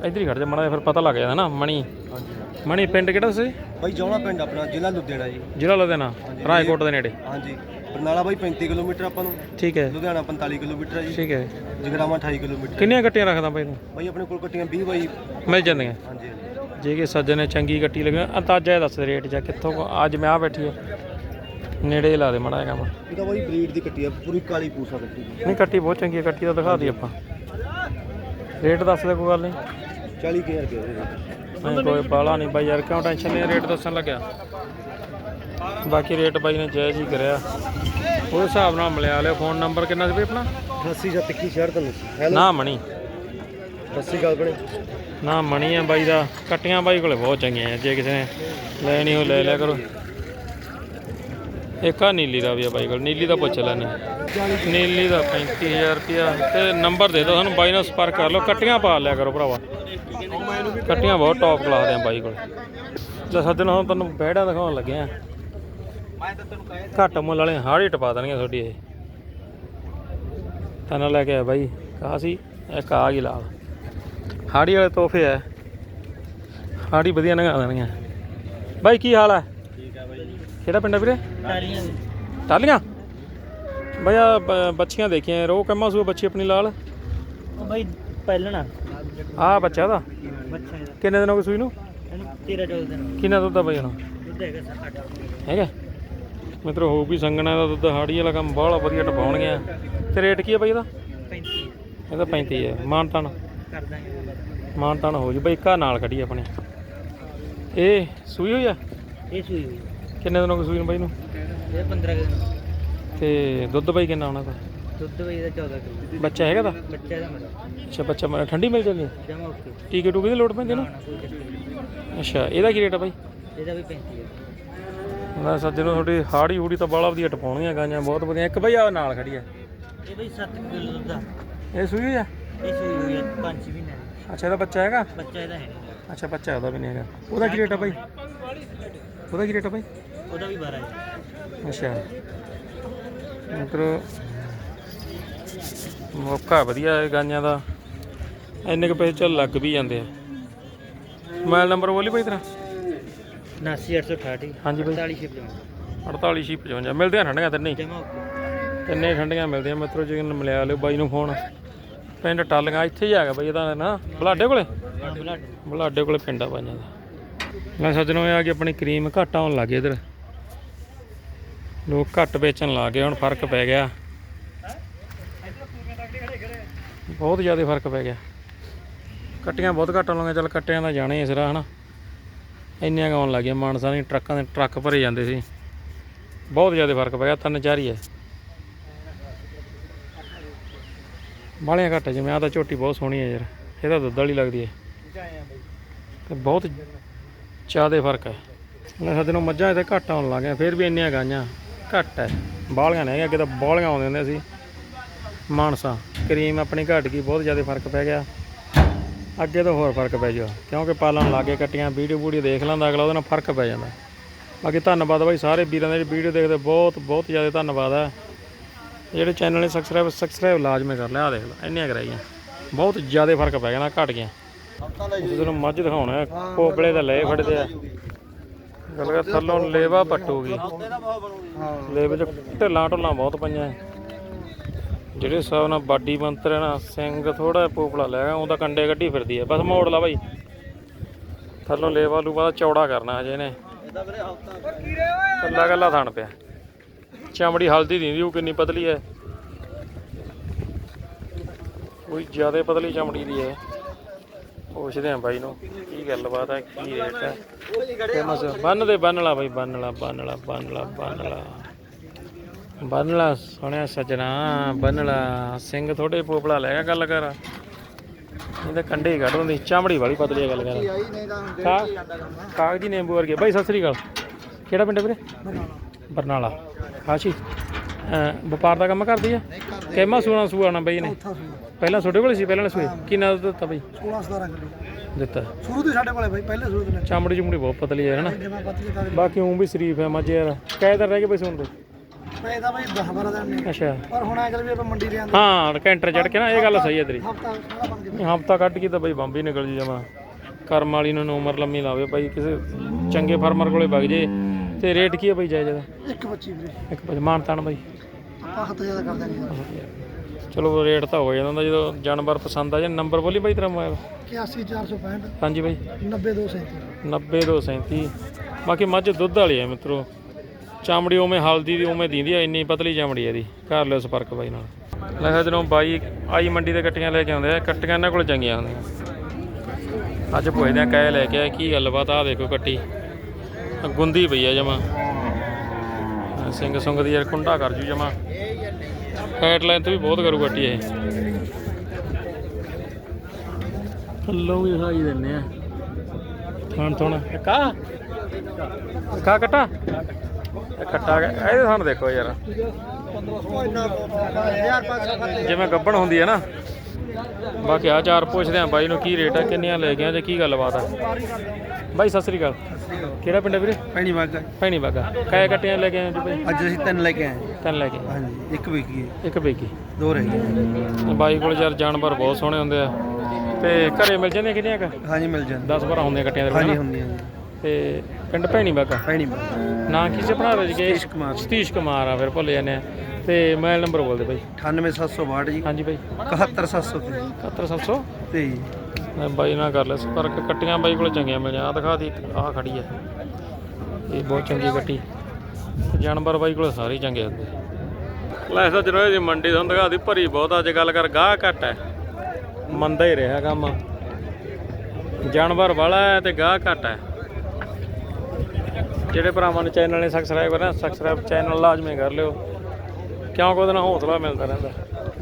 ਇੱਧਰ ਹੀ ਖੜ ਜਾ ਮੜਾ ਫਿਰ ਪਤਾ ਲੱਗ ਜਾਂਦਾ ਨਾ ਮਣੀ। ਹਾਂਜੀ। ਮਣੀ ਪਿੰਡ ਕਿਹੜਾ ਸੀ ਬਾਈ ਜੌਲਾ ਪਿੰਡ ਆਪਣਾ ਜ਼ਿਲ੍ਹਾ ਲੁਧਿਆਣਾ ਜੀ। ਜ਼ਿਲ੍ਹਾ ਲੁਧਿਆਣਾ ਰਾਏਕੋਟ ਦੇ ਨੇੜੇ। ਹਾਂਜੀ। ਬਰਨਾਲਾ ਬਾਈ 35 ਕਿਲੋਮੀਟਰ ਆਪਾਂ ਨੂੰ। ਠੀਕ ਹੈ। ਲੁਧਿਆਣਾ 45 ਕਿਲੋਮੀਟਰ ਹੈ ਜੀ। ਠੀਕ ਹੈ। ਜਗਰਾਵਾਂ 28 ਕਿਲੋਮੀਟਰ। ਕਿੰਨੀਆਂ ਗੱਟੀਆਂ ਰੱਖਦਾ ਬਾਈ ਤੂੰ? ਬਾਈ ਆਪਣੇ ਕੋਲ ਕੱਟੀਆਂ 20 ਬਾਈ। ਮਿਲ ਜਾਂਦੀਆਂ। ਹਾਂਜੀ ਹਾਂਜੀ। ਜੇ ਕਿ ਸੱਜਣ ਨੇ ਚੰਗੀ ਗੱਟੀ ਲੱਗੇ ਅੰਦਾਜ਼ਾ ਇਹ ਦੱਸ ਦੇ ਰੇਟ ਜਾਂ ਕਿੱਥੋਂ ਕੁ- ਅੱਜ ਮੈਂ ਆ ਬੈਠੀ ਹੈ ਨੇੜੇ ਲਾ ਦੇ ਮੜਾ ਕੰਮ। ਇਹ ਤਾਂ ਬਾਈ ਬਰੀਡ ਦੀ ਕੱਟੀ ਆ ਪੂਰੀ ਕਾਲੀ ਪੂਸਾ ਕੱਟੀ ਨਹੀਂ ਕੱਟੀ ਬਹੁਤ ਚੰਗੀ ਹੈ ਕੱਟੀ ਤਾਂ ਦਿਖਾ ਦੀ ਆਪਾਂ। ਰੇਟ ਦੱਸ ਦੇ ਕੋਈ ਗੱਲ ਨਹੀਂ। 40000 ਰੁਪਏ ਦੇ ਵਿੱਚ। ਨਹੀਂ ਕੋਈ ਬਾਲਾ ਨਹੀਂ ਬਾਈ ਯਾਰ ਕਿਉਂ ਟੈਨਸ਼ਨ ਨਹੀਂ ਰੇਟ ਦੱਸਣ ਲੱਗਿਆ। ਬਾਕੀ ਰੇਟ ਬਾਈ ਨੇ ਜਾਇਜ਼ ਹੀ ਕਰਿਆ। ਉਹ ਹਿਸਾਬ ਨਾਲ ਮਿਲਿਆ ਲਿਓ ਫੋਨ ਨੰਬਰ ਕਿੰਨਾ ਸੀ ਬਈ ਆਪਣਾ? 88 ਜਾਂ 21 ਸ਼ਹਿਰ ਤਾਂ ਨਸੀ ਹੈਲੋ ਨਾ ਮਣੀ। ਸ਼੍ਰੀ ਅਕਾਲ ਬਣੇ। ਨਾ ਮਣੀ ਆ ਬਾਈ ਦਾ। ਕੱਟੀਆਂ ਬਾਈ ਕੋਲੇ ਬਹੁਤ ਚੰਗੀਆਂ ਆ ਜੇ ਕਿਸੇ ਨੇ ਲੈਣੀ ਹੋ ਲੈ ਲਿਆ ਕਰੋ। ਇੱਕ ਆ ਨੀਲੀ ਦਾ ਵੀ ਆ ਬਾਈ ਕੋਲ। ਨੀਲੀ ਦਾ ਪੁੱਛ ਲੈਣੇ ਨੀਲੀ ਦਾ 35000 ਰੁਪਿਆ ਤੇ ਨੰਬਰ ਦੇ ਦਿਓ ਸਾਨੂੰ, ਬਾਈ ਨਾਲ ਸੰਪਰਕ ਕਰ ਲਓ। ਕੱਟੀਆਂ ਪਾ ਲਿਆ ਕਰੋ ਭਰਾਵਾ। ਕੱਟੀਆਂ ਬਹੁਤ ਟੌਪ ਕਲਾਸ ਦੇ ਆ ਬਾਈ ਕੋਲ। ਤੇ ਸੱਜਣ, ਹੁਣ ਤੁਹਾਨੂੰ ਬੈੜਾਂ ਦਿਖਾਉਣ ਲੱਗੇ ਆ। ਘੱਟ ਮੁੱਲ ਵਾਲੇ ਹਾੜੀ ਟਪਾ ਦੇਣਗੇ ਤੁਹਾਡੀ ਇਹ। ਤਾਂ ਲੈ ਕੇ ਆ ਬਾਈ ਕਾ ਸੀ, ਇੱਕ ਆ ਗਈ ਲਾਲ ਹਾੜੀ ਵਾਲੇ ਤੋਹਫੇ ਆ। ਹਾੜੀ ਵਧੀਆ ਨਗਾ ਦੇਣਗੇ ਬਾਈ, ਕੀ ਹਾਲ ਹੈ ਕਿਹੜਾ ਪਿੰਡ ਆ ਵੀਰੇ? ਟਾਲੀਆਂ ਟਾਲੀਆਂ ਬਈ ਆ ਬ- ਬੱਚੀਆਂ ਦੇਖੀਆਂ ਰੋ ਕੰਮਾ ਸੂ ਬੱਚੀ ਆਪਣੀ ਲਾਲ। ਉਹ ਬਾਈ ਪਹਿਲਣਾ। ਆ ਬੱਚਾ ਦਾ ਬੱਚਾ ਕਿੰਨੇ ਦਿਨ ਹੋ ਗਏ ਸੂਈ ਨੂੰ? ਇਹਨੂੰ 13 14 ਦਿਨ ਕਿੰਨਾ ਦੁੱਧ ਆ ਬਈ ਹੁਣ ਦੁੱਧ ਹੈਗਾ 8 ਹੈਗਾ? ਮਿੱਤਰੋ ਹੋ ਵੀ ਸੰਗਣਾ ਦਾ ਦੁੱਧ ਹਾੜੀ ਵਾਲਾ ਕੰਮ ਬਾਹਲਾ ਵਧੀਆ ਟਪਾਉਣਗੇ ਤੇ ਰੇਟ ਕੀ ਹੈ ਬਈ ਇਹਦਾ? 35 ਇਹਦਾ 35 ਹੈ ਮਾਨਤਾਨ ਕਰ ਦਾਂਗੇ ਮਾਨਤਾਨ ਹੋ ਜੂ। ਬਈ ਕਾ ਨਾਲ ਖੜੀ ਆਪਣੇ। ਇਹ ਸੂਈ ਹੋਈ ਆ? ਇਹ ਸੂਈ ਹੋਈ ਕਿੰਨੇ ਦਿਨ ਹੋ ਗਏ ਸੂਈ ਨੂੰ ਬਈ ਨੂੰ? ਇਹ 15 ਕਿਲੋ ਤੇ ਦੁੱਧ ਬਈ ਕਿੰਨਾ ਉਹਨਾਂ ਦਾ ਦੁੱਧ ਬਾਈ ਇਹਦਾ 14 ਕਿਲੋ। ਬੱਚਾ ਹੈਗਾ ਦਾ ਬੱਚਾ ਇਹਦਾ ਮੇਰਾ ਅੱਛਾ ਬੱਚਾ ਮੇਰਾ ਠੰਡੀ ਮਿਲ ਜਾਂਦੀ ਹੈ? ਜਮਾ ਓਕੇ। ਟੀਕੇ ਟੂਕੇ ਦੀ ਲੋੜ ਪੈਂਦੀ ਨਾ? ਨਾ ਨਾ ਕੋਈ ਚੱਕਰ ਨਹੀਂ। ਅੱਛਾ ਇਹਦਾ ਕੀ ਰੇਟ ਆ ਬਾਈ? ਇਹਦਾ ਵੀ 35 ਹੈ। ਮੈਂ ਸੱਜਣੋ ਤੁਹਾਡੀ ਹਾੜੀ ਹੂੜੀ ਤਾਂ ਬਾਲਾ ਵਧੀਆ ਟਪਾਉਣੀਆਂ ਗਾਈਆਂ ਬਹੁਤ ਵਧੀਆ। ਇੱਕ ਬਈ ਆ ਨਾਲ ਖੜੀ ਆ ਇਹ ਬਾਈ 7 ਕਿਲੋ ਦੁੱਧ ਆ। ਇਹ ਸੂਈ ਹੋਈ ਆ? ਇਹ ਸੂਈ ਹੋਈ ਹੈ 5 ਮਹੀਨੇ ਦੀ। ਅੱਛਾ ਇਹਦਾ ਬੱਚਾ ਹੈਗਾ? ਬੱਚਾ ਇਹਦਾ ਹੈ ਨਹੀਂ। ਅੱਛਾ ਬੱਚਾ ਉਹਦਾ ਵੀ ਨਹੀਂ ਹੈਗਾ। ਉਹਦਾ ਕੀ ਰੇਟ ਆ ਬਾਈ? ਉਹਦਾ ਕੀ ਰੇਟ ਆ ਬਾਈ? ਉਹਦਾ ਵੀ 12 ਹੈ ਅੱਛਾ। ਮਿੱਤਰੋ ਮੌਕਾ ਵਧੀਆ ਹੈ ਗਾਈਆਂ ਦਾ। ਇੰਨੇ ਕੁ ਪੈਸੇ ਚੱਲ ਲੱਗ ਵੀ ਜਾਂਦੇ ਆ। ਮੋਬਾਈਲ ਨੰਬਰ ਬੋਲੀ ਬਾਈ ਤੇਰਾ? 79868 ਹਾਂਜੀ ਬਾਈ। 45 ਸ਼ਿਪ ਜਮਾ 48 ਛੇ 55 ਮਿਲਦੇ ਆ ਠੰਡੀਆਂ ਤਿੰਨੇ? ਤਿੰਨੇ ਠੰਡੀਆਂ ਮਿਲਦੀਆਂ। ਮਿੱਤਰੋ ਜੀ ਨੂੰ ਮਿਲਿਆ ਲਿਓ ਬਾਈ ਨੂੰ ਫੋਨ। ਪਿੰਡ ਟਾਲੀਆਂ ਇੱਥੇ ਹੀ ਹੈਗਾ ਬਾਈ ਇਹਦਾ ਨਾ। ਬਲਾਡੇ ਕੋਲੇ? ਬਲੱਡ। ਕੋਲੇ ਪਿੰਡ ਆ ਬਾਈਆਂ ਦਾ। ਮੈਂ ਸੱਜਣੋ ਆ ਕਿ ਆਪਣੀ ਕਰੀਮ ਘੱਟ ਆਉਣ ਲੱਗੇ ਇਧਰ। ਲੋਕ ਘੱਟ ਵੇਚਣ ਲੱਗ ਗਏ, ਹੁਣ ਫ਼ਰਕ ਪੈ ਗਿਆ। ਬਹੁਤ ਜ਼ਿਆਦਾ ਫ਼ਰਕ ਪੈ ਗਿਆ। ਕੱਟੀਆਂ ਬਹੁਤ ਘੱਟ ਆਉਣਗੀਆਂ ਚੱਲ ਕੱਟਿਆਂ ਦਾ ਜਾਣੇ ਇਸ ਰਾ ਹਨਾ। ਇੰਨੀਆਂ ਕੁ ਆਉਣ ਲੱਗ ਗਈਆਂ ਮਾਨਸਾ ਦੀ ਟਰੱਕਾਂ ਦੇ ਟਰੱਕ ਭਰੇ ਜਾਂਦੇ ਸੀ। ਬਹੁਤ ਜ਼ਿਆਦਾ ਫ਼ਰਕ ਪੈ ਗਿਆ, ਤਿੰਨ ਚਾਰ ਹੀ ਹੈ ਬਾਲੀਆਂ ਘੱਟ ਜਿਵੇਂ ਆ ਤਾਂ ਝੋਟੀ ਬਹੁਤ ਸੋਹਣੀ ਹੈ ਯਾਰ, ਇਹ ਤਾਂ ਦੁੱਧ ਵਾਲੀ ਲੱਗਦੀ ਹੈ ਤੇ ਬਹੁਤ ਜ਼ਿਆਦਾ ਫ਼ਰਕ ਹੈ ਮੈਂ ਸਾਡੇ ਨੂੰ ਮੱਝਾਂ ਇੱਥੇ ਘੱਟ ਆਉਣ ਲੱਗ ਗਿਆ ਫਿਰ ਵੀ ਇੰਨੀਆਂ ਗਾਈਆਂ ਘੱਟ ਹੈ। ਬਾਲੀਆਂ ਨੇ ਅੱਗੇ ਤਾਂ ਬਾਲੀਆਂ ਆਉਂਦੇ ਹੁੰਦੇ ਸੀ। ਮਾਨਸਾ ਕਰੀਮ ਆਪਣੀ ਘਟ ਗਈ ਬਹੁਤ ਜ਼ਿਆਦਾ ਫ਼ਰਕ ਪੈ ਗਿਆ। ਅੱਗੇ ਤਾਂ ਹੋਰ ਫ਼ਰਕ ਪੈ ਜਾਊਗਾ ਕਿਉਂਕਿ ਪਾਲਣ ਲੱਗੇ ਕੱਟੀਆਂ ਵੀਡੀਓ ਵੀਡੀਓ ਦੇਖ ਲੈਂਦਾ ਅਗਲਾ ਉਹਦੇ ਨਾਲ ਫ਼ਰਕ ਪੈ ਜਾਂਦਾ। ਬਾਕੀ ਧੰਨਵਾਦ ਬਾਈ ਸਾਰੇ ਵੀਰਾਂ ਦੇ ਵੀਡੀਓ ਦੇਖਦੇ ਬਹੁਤ ਬਹੁਤ ਜ਼ਿਆਦਾ ਧੰਨਵਾਦ ਹੈ। ਜਿਹੜੇ ਚੈਨਲ ਨੇ ਸਬਸਕ੍ਰਾਈਬ ਸਬਸਕ੍ਰਾਈਬ ਲਾਜ਼ਮੀ ਕਰ ਲਿਆ ਆਹ ਦੇਖ ਲਓ ਇੰਨੀਆਂ ਕਰਾਈਆਂ। ਬਹੁਤ ਜ਼ਿਆਦਾ ਫ਼ਰਕ ਪੈ ਗਿਆ ਨਾ ਘਟ ਗਿਆ। ਜਦੋਂ ਮੱਝ ਦਿਖਾਉਣਾ ਕੋਬਲੇ ਦਾ ਲੈ ਫੜਦੇ ਆ। ਗੱਲ ਕਰ, ਥੱਲੋਂ ਲੇਵਾ ਪੱਟੂਗੀ। ਲੇਵੇ ਚ ਢਿੱਲਾਂ ਢੁੱਲਾਂ ਬਹੁਤ ਪਈਆਂ ਹੈ। ਜਿਹੜੇ ਹਿਸਾਬ ਨਾਲ ਬਾਡੀ ਮੰਤਰ ਹੈ ਨਾ, ਸਿੰਘ ਥੋੜਾ ਪੋਪਲਾ ਲੈ ਗਿਆ ਉਹਦਾ ਕੰਡੇ ਕੱਢੀ ਫਿਰਦੀ ਹੈ ਬਸ ਮੋੜ ਲਾ ਬਾਈ। ਥੱਲੋਂ ਲੇਵਾ ਲੂਵਾ ਦਾ ਚੌੜਾ ਕਰਨਾ ਹਜੇ ਨੇ ਕੱਲਾ ਕੱਲਾ ਥਣ ਪਿਆ। ਚਮੜੀ ਹਲਦੀ ਦਿੰਦੀ ਉਹ ਕਿੰਨੀ ਪਤਲੀ ਹੈ ਕੋਈ ਜ਼ਿਆਦਾ ਪਤਲੀ ਚਮੜੀ ਦੀ ਹੈ ਪੁੱਛਦੇ ਆ ਬਾਈ ਨੂੰ ਕੀ ਗੱਲਬਾਤ ਹੈ ਕੀ ਰੇਟ ਹੈ ਫੇਮਸ ਬੰਨ ਦੇ ਬੰਨ ਲਾ ਬਾਈ ਬੰਨ ਲਾ ਬੰਨ ਲਾ ਬੰਨ ਲਾ ਬੰਨ ਲਾ। ਬੰਨ ਲਾ ਸੋਹਣਿਆ ਸੱਜਣਾ ਬੰਨ ਲਾ। ਸਿੰਘ ਥੋੜੇ ਪੋਪਲਾ ਲੈ ਗਿਆ ਗੱਲ ਕਰ। ਇਹਦੇ ਕੰਡੇ ਹੀ ਕੱਢ ਦਿੰਦੀ ਚਮੜੀ ਵਾਲੀ ਪਤਲੀ ਗੱਲ ਕਰ। ਕਾਗਜੀ ਨਿੰਬੂ ਵਰਗੇ। ਬਾਈ ਸਤਿ ਸ੍ਰੀ ਅਕਾਲ। ਕਿਹੜਾ ਪਿੰਡ ਵੀਰੇ? ਬਰਨਾਲਾ। ਖਾਸ਼ੀ। ਵਪਾਰ ਦਾ ਕੰਮ ਕਰਦੀ ਆ? ਕਿੰਮਾ ਸੂਣਾ ਸੂਣਾ ਬਈ ਨੇ ਪਹਿਲਾਂ ਤੁਹਾਡੇ ਕੋਲ ਸੀ ਪਹਿਲਾਂ ਸੂਏ। ਕਿੰਨਾ ਦੁੱਧ ਦਿੱਤਾ ਬਈ? 16 17 ਕਿਲੋ। ਦਿੱਤਾ। ਸ਼ੁਰੂ ਤੋਂ ਸਾਡੇ ਕੋਲੇ ਬਾਈ ਪਹਿਲੇ ਸ਼ੁਰੂ ਤੋਂ ਚਮੜੀ ਚੁਮੜੀ ਬਹੁਤ ਪਤਲੀ ਹੈ ਹਨਾ ਜਮਾ ਪਤਲੀ ਕਰ ਬਾਕੀ ਉਹ ਵੀ ਸ਼ਰੀਫ ਹੈ ਮੱਝ ਯਾਰ। ਕਾਇ ਦਿਨ ਰਹਿ ਗਏ ਬਈ ਸੁਣ ਦੇ ਮੈਂ ਇਹਦਾ ਬਾਈ 10 12 ਦਿਨ ਨੇ ਅੱਛਾ। ਪਰ ਹੁਣ ਚੱਲ ਵੀ ਆਪਾਂ ਮੰਡੀ ਦੇ ਆਂਦੇ ਹਾਂ ਕੈਂਟਰ ਚੜ ਕੇ ਨਾ ਇਹ ਗੱਲ ਸਹੀ ਹੈ ਤੇਰੀ। ਹਫਤਾ ਸਾਰਾ ਬਣ ਕੇ ਹਫਤਾ ਕੱਢ ਕੇ ਤਾਂ ਬਈ ਬੰਬੀ ਨਿਕਲ ਜੀ ਜਮਾ। ਕਰਮ ਵਾਲੀ ਨੂੰ ਉਮਰ ਲੰਮੀ ਲਾਵੇ ਬਾਈ ਕਿਸੇ ਚੰਗੇ ਫਾਰਮਰ ਕੋਲੇ ਵਗ ਜੇ। ਤੇ ਰੇਟ ਕੀ ਹੈ ਬਈ ਜਾਇਜ਼ ਦਾ ਇੱਕ ਬੱਚੀ ਵੀਰੇ। ਇੱਕ ਪੰਜ ਮਾਨ ਤਾਨ ਬਾਈ। ਆਪਾਂ ਹੱਥ ਜ਼ਿਆਦਾ ਕਰ ਦਾਂਗੇ ਚਲੋ ਰੇਟ ਤਾਂ ਹੋ ਜਾਂਦਾ ਜਦੋਂ ਜਾਨਵਰ ਪਸੰਦ ਆ ਜਾਂ ਨੰਬਰ ਬੋਲੀ ਬਾਈ ਤੇਰਾ ਮੋਬਾਈਲ? 81465 ਹਾਂਜੀ ਬਾਈ। 90237 90237 ਬਾਕੀ ਮੱਝ ਦੁੱਧ ਵਾਲੀ ਹੈ ਮਿੱਤਰੋ। ਚਮੜੀ ਉਵੇਂ ਹਲਦੀ ਦੀ ਉਵੇਂ ਦਿੰਦੀ ਆ ਇੰਨੀ ਪਤਲੀ ਚਮੜੀ ਇਹਦੀ। ਕਰ ਲਿਓ ਸੰਪਰਕ ਬਾਈ ਨਾਲ। ਲੈ ਜਦੋਂ ਬਾਈ ਆਈ ਮੰਡੀ ਤੇ ਕੱਟੀਆਂ ਲੈ ਕੇ ਆਉਂਦੇ ਆ ਕੱਟੀਆਂ ਇਹਨਾਂ ਕੋਲ ਚੰਗੀਆਂ ਹੁੰਦੀਆਂ। ਅੱਜ ਪੁੱਛਦੇ ਆ ਕਹਿ ਲੈ ਕੇ ਆਏ, ਕੀ ਗੱਲਬਾਤ ਆ ਦੇਖੋ ਕੱਟੀ। ਗੁੰਦੀ ਪਈ ਆ ਜਮਾ। ਸਿੰਘ ਸੁੰਗ ਦੀ ਯਾਰ ਕੁੰਡਾ ਕਰ ਜੂ ਜਮਾ। ਫੈਟ ਲਾਈਨ ਤੇ ਵੀ ਬਹੁਤ ਕਰੂ ਕੱਟੀ ਇਹ। ਥੱਲੋਂ ਵੀ ਦਿਖਾਈ ਦਿੰਨੇ ਆ। ਖਾਣ ਥੋਣਾ ਕਾ ਕਾ ਕਟਾ। ਇਹ ਖੱਟਾ ਗਿਆ ਇਹਦੇ ਸਾਨੂੰ ਦੇਖੋ ਯਾਰ। ਜਿਵੇਂ ਗੱਬਣ ਹੁੰਦੀ ਹੈ ਨਾ। ਬਾਕੀ ਆ ਚਾਰ ਪੁੱਛਦੇ ਆ ਬਾਈ ਨੂੰ ਕੀ ਰੇਟ ਹੈ ਕਿੰਨੀਆਂ ਲੈ ਗਿਆ ਜਾਂ ਕੀ ਗੱਲਬਾਤ ਆ। ਬਾਈ ਸਤਿ ਸ੍ਰੀ ਅਕਾਲ। ਕਿਹੜਾ ਪਿੰਡ ਹੈ ਵੀਰੇ? ਪੈਣੀ ਵਾਗਾ ਭੈਣੀ ਬਾਗਾ। ਕਾਇਆ ਕੱਟੀਆਂ ਲੈ ਕੇ ਆਏ ਜੀ ਬਾਈ ਅੱਜ ਅਸੀਂ ਤਿੰਨ ਲੈ ਕੇ ਆਏ ਤਿੰਨ ਲੈ ਕੇ ਆਏ। ਹਾਂਜੀ ਇੱਕ ਵਿਕੀ ਹੈ। ਇੱਕ ਬੇਕੀ ਦੋ ਰਹਿ ਗਏ ਬਾਈ ਕੋਲ ਯਾਰ ਜਾਨਵਰ ਬਹੁਤ ਸੋਹਣੇ ਹੁੰਦੇ ਆ। ਤੇ ਘਰੇ ਮਿਲ ਜਾਂਦੇ ਕਿੰਨੀਆਂ ਕ? ਹਾਂਜੀ ਮਿਲ ਜਾਂਦੇ 10 12 ਹੁੰਦੀਆਂ ਕੱਟੀਆਂ ਦੇ ਹਾਂਜੀ ਕੋਲ ਹੁੰਦੀਆਂ। ਜੀ ਤੇ ਪਿੰਡ ਭੈਣੀ ਬਾਗਾ? ਪੈਣੀ ਵਾਗਾ ਨਾਂ ਕੀ ਸੀ ਭਰਾ ਜੀ ਸਤੀਸ਼ ਕੁਮਾਰ। ਸਤੀਸ਼ ਕੁਮਾਰ ਆ ਫਿਰ ਭੁੱਲ ਜਾਂਦੇ ਆ। ਤੇ ਮੋਬਾਈਲ ਨੰਬਰ ਬੋਲਦੇ ਬਾਈ। 98762 ਜੀ। ਹਾਂਜੀ ਬਾਈ। 71700 77700 ਤੇ। ਮੈਂ ਬਾਈ ਨਾਲ ਕਰ ਲਿਆ ਸੰਪਰਕ ਕੱਟੀਆਂ ਬਾਈ ਕੋਲ ਚੰਗੀਆਂ ਮਿਲ ਜਾਂ ਦਿਖਾ ਦੀ ਆਹ ਖੜੀ ਹੈ ਇਹ ਬਹੁਤ ਚੰਗੀ ਕੱਟੀ। ਜਾਨਵਰ ਬਾਈ ਕੋਲ ਸਾਰੇ ਚੰਗੇ ਹੁੰਦੇ। ਲੈ ਸੱਚ ਰੋਏ ਜੀ ਮੰਡੀ ਤੋਂ ਦਿਖਾ ਦੀ ਭਰੀ ਬਹੁਤ ਅੱਜ ਗੱਲ ਕਰ ਗਾਹ ਘੱਟ ਹੈ ਮੰਦਾ ਹੀ ਰਿਹਾ ਕੰਮ। ਜਾਨਵਰ ਵਾਲਾ ਹੈ ਤੇ ਗਾਹ ਘੱਟ ਹੈ ਜਿਹੜੇ ਭਰਾਵਾਂ ਨੇ ਚੈਨਲ ਨੇ ਸਬਸਕ੍ਰਾਈਬ ਕਰਨਾ ਸਬਸਕ੍ਰਾਈਬ ਚੈਨਲ ਲਾਜ਼ਮੀ ਕਰ ਲਿਓ। ਕਿਉਂਕਿ ਉਹਦੇ ਨਾਲ ਹੌਸਲਾ ਮਿਲਦਾ ਰਹਿੰਦਾ।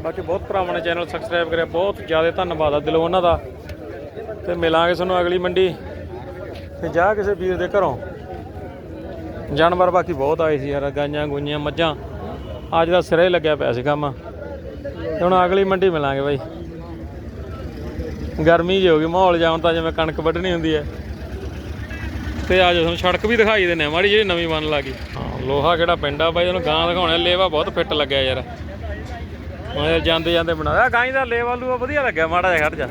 ਬਾਕੀ ਬਹੁਤ ਭਰਾਵਾਂ ਨੇ ਚੈਨਲ ਸਬਸਕ੍ਰਾਈਬ ਕਰਿਆ, ਬਹੁਤ ਜ਼ਿਆਦਾ ਧੰਨਵਾਦ ਆ ਦਿਲੋਂ ਉਹਨਾਂ ਦਾ। ਤੇ ਮਿਲਾਂਗੇ ਤੁਹਾਨੂੰ ਅਗਲੀ ਮੰਡੀ। ਤੇ ਜਾ ਕਿਸੇ ਵੀਰ ਦੇ ਘਰੋਂ। ਜਾਨਵਰ ਬਾਕੀ ਬਹੁਤ ਆਏ ਸੀ ਯਾਰ, ਗਾਈਆਂ ਗੁਈਆਂ, ਮੱਝਾਂ। ਅੱਜ ਦਾ ਸਿਰੇ ਲੱਗਿਆ ਪਿਆ ਸੀ ਕੰਮ। ਤੇ ਹੁਣ ਅਗਲੀ ਮੰਡੀ ਮਿਲਾਂਗੇ ਬਾਈ। ਗਰਮੀ ਜਿਹੀ ਹੋ ਗਈ, ਮਾਹੌਲ ਜਾਉਣ ਤਾਂ ਜਿਵੇਂ ਕਣਕ ਵੱਢਣੀ ਹੁੰਦੀ ਹੈ। ਤੇ ਆ ਤੁਹਾਨੂੰ ਸੜਕ ਵੀ ਦਿਖਾਈ ਦਿੰਨੇ ਆ ਮਾੜੀ ਜਿਹੜੀ ਨਵੀਂ ਬਣ ਲੱਗੀ ਹਾਂ ਲੋਹਾ ਕਿਹੜਾ ਪਿੰਡ ਆ ਬਾਈ ਉਹਨੂੰ ਗਾਂ ਦਿਖਾਉਣਾ ਲੇਵਾ ਬਹੁਤ ਫਿੱਟ ਲੱਗਿਆ ਯਾਰ। ਮੈਂ ਯਾਰ ਜਾਂਦੇ ਜਾਂਦੇ ਬਣਾਇਆ ਗਾਂ ਦਾ ਲੇਵਾ ਲੂਆ ਵਧੀਆ ਲੱਗਿਆ ਮਾੜਾ ਜਿਹਾ ਖੜ ਜਾ।